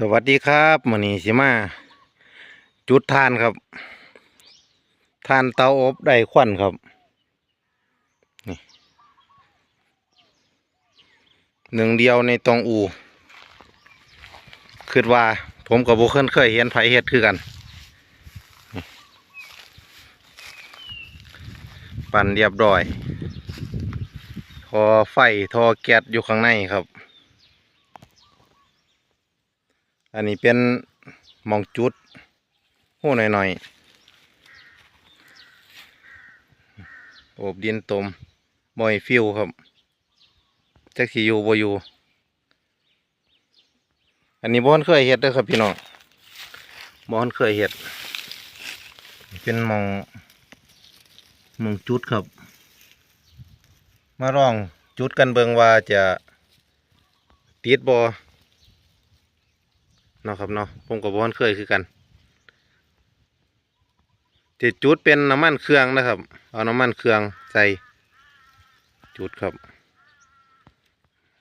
สวัสดีครับมือนี้สิมา จุดทานครับ ทานเตาอบได้ควันครับนี่หนึ่งเดียวในตองอูคิดว่าผมกับบุคคลเคยเห็นไผเฮ็ดคือกัน ปั่นเรียบร้อย ทอไฟทอแก๊สอยู่ข้างในครับ อันนี้เป็นมองจุดหู้หน่อยๆโอบดินตมบอยฟิวครับจักสิอยู่บ่อยู่อันนี้บ่อนเคยเฮ็ดด้อครับพี่น้องบ่อนเคยเฮ็ด เป็นมองมองจุดครับ มาลองจุดกันเบิงว่าจะติดบ่ เนาะครับเนาะผมกับบอนเคยคือกันจะจุดเป็นน้ำมันเครื่องนะครับ เอาน้ำมันเครื่องใส่จุดครับ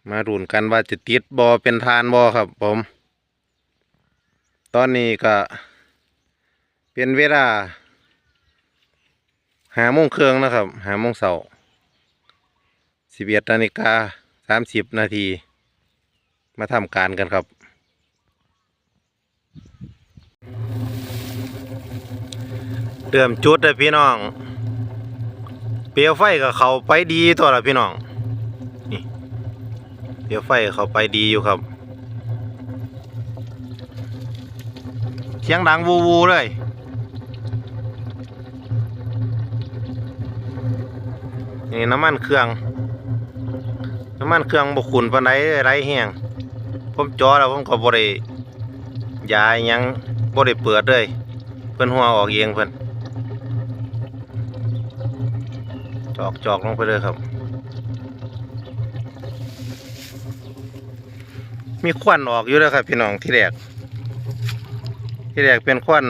มารุนกันว่าจะติดบอเป็นทานบอครับ ผม ตอนนี้ก็เป็นเวลาหาโมงเครื่องนะครับหาโมงเสาร์สิบเอ็ดนาฬิกาสามสิบนาทีมาทำการกันครับ เริ่มจุดเลยพี่น้อง เปลวไฟกับเขาไปดีตัวละพี่น้อง นี่ เปลวไฟเขาไปดีอยู่ครับ เสียงดังวูวูเลยนี่น้ำมันเครื่อง น้ำมันเครื่องบกขุนปนใดไรแห้งผมจอแล้วผมก็บริยายยังบริเปิดเลยเพิ่นหัวออกเองเพิ่น จอกจอกลงไปเลยครับ มีควันออกอยู่แล้วครับ พี่น้องที่แรก ที่แรกเป็นควัน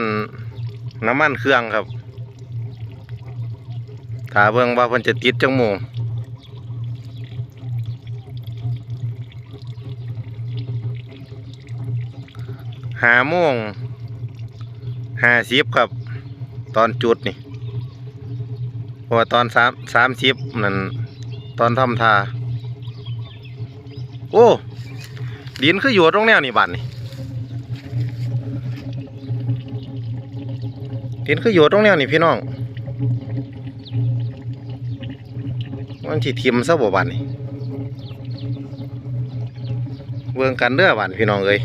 น้ำมันเครื่องครับถาเบิ่งว่าเพิ่นจะติดจังโมงหาโมงห้าสิบครับ ตอนจุดนี่ พราะว่าตอนสามสามสิบนั่นตอนทำทา โอ้ดินคืออยู่ตรงแนวนี่บัดนี่ดินคืออยู่ตรงแนวนี่พี่น้องมันที่ทิมซะบ่บัดนี่เบิ่งกันเด้อบัดพี่น้องเอ้ย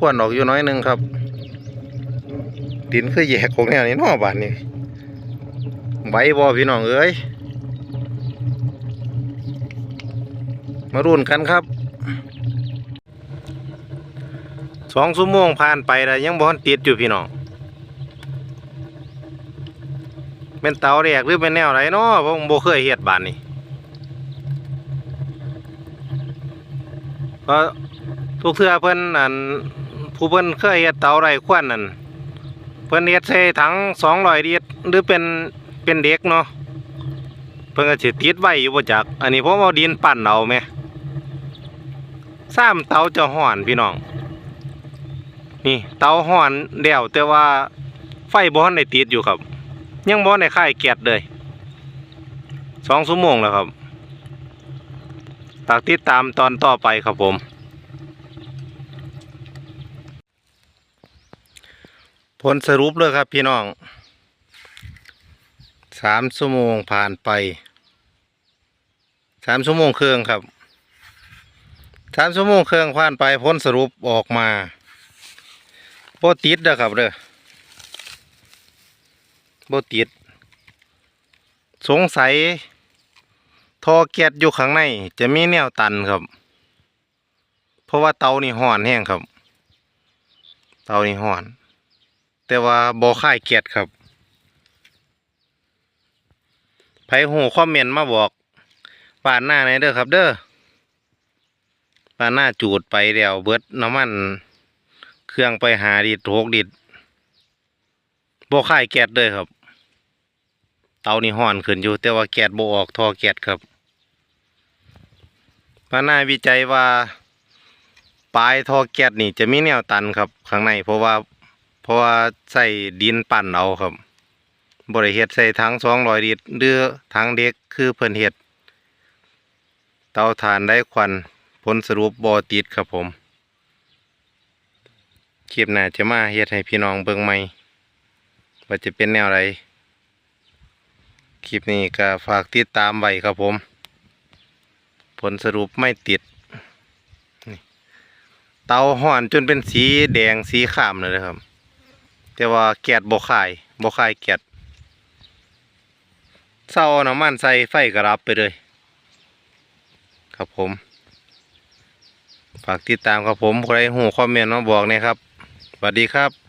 คนมีควนออกอยู่น้อยหนึงครับ ดินคือแยกของแนวนี้นอบานนี่ไหวบ่พี่น้องเอ้ยมารุ่นกันครับสองชั่วโมงผ่านไปแล้วยังบ่ทันติดอยู่พี่น้องเป็นเตาแรกหรือเป็นแนวไหนเนาะผมบ่เคยเฮ็ดบานนี่เพราะทุกเทื่อเพิ่อนอัน ผู้เพิ่นเคยเฮ็ดเตาไร้ควันนั่นเพิ่นเฮ็ดใส่ถัง200ลิตรหรือเป็นเป็นเด็กเนาะเพิ่นก็สิติดไว้อยู่บ่จัก อันนี้ผมเอาดินปั้นเอาแหมซ้ำเตาจะฮ้อนพี่น้อง นี่เตาฮ้อนแล้วแต่ว่าไฟบ่ทันได้ติดอยู่ครับ ยังบ่ทันได้คายแก๊สเลยสองชั่วโมงแล้วครับตากติดตามตอนต่อไปครับผม ผลสรุปเลยครับพี่น้องสามชั่วโมงผ่านไปสามชั่วโมงเครื่องครับสามชั่วโมงเครื่องผ่านไปผลสรุปออกมาโบติดนะครับเด้อโบติด สงสัยทอแก๊สอยู่ข้างใน จะมีแนวตันครับ เพราะว่าเตานี่ห่อนแห้งครับ เตานี่ห่อน แต่ว่าบ่ค่ายเกียดครับไผหูคอมเมนต์มาบอกป่านหน้าไหนเด้อครับ เด้อป่านหน้าจูดไปเดี๋ยวเบิดน้ำมัน เครื่องไปหาดิดโถกดิดบ่ค่ายแก๊สเลยครับ เตานี่ห่อนขึ้นอยู่ แต่ว่าแก๊สบ่ออกทอแก๊สครับมาหน้าวิจัยว่าปลายทอแก๊สนี่จะมีแนวตันครับ ข้างในเพราะว่า เพราะว่าใส่ดินปั่นเอาครับบริเฮ็ดใส่ถังสองร้อยลิตรหรือถังเด็กคือเพิ่นเฮ็ด เตาถ่านได้ควันผลสรุปบ่ติดครับผมคลิปหน้าจะมาเฮ็ดให้พี่น้องเบิ่งใหม่ว่าจะเป็นแนวไรคลิปนี้ก็ฝากติดตามไว้ครับผม ผลสรุปไม่ติด เตาห่อนจนเป็นสีแดงสีขามเลยนะครับ แต่ว่าแกดบ่คายบ่คายแกดเศร้าน้ำมันใส่ไฟกระรับไปเลย ครับผม ฝากติดตามครับผมใครหูคอมเมนต์มาบอกเนี่ยครับสวัสดีครับ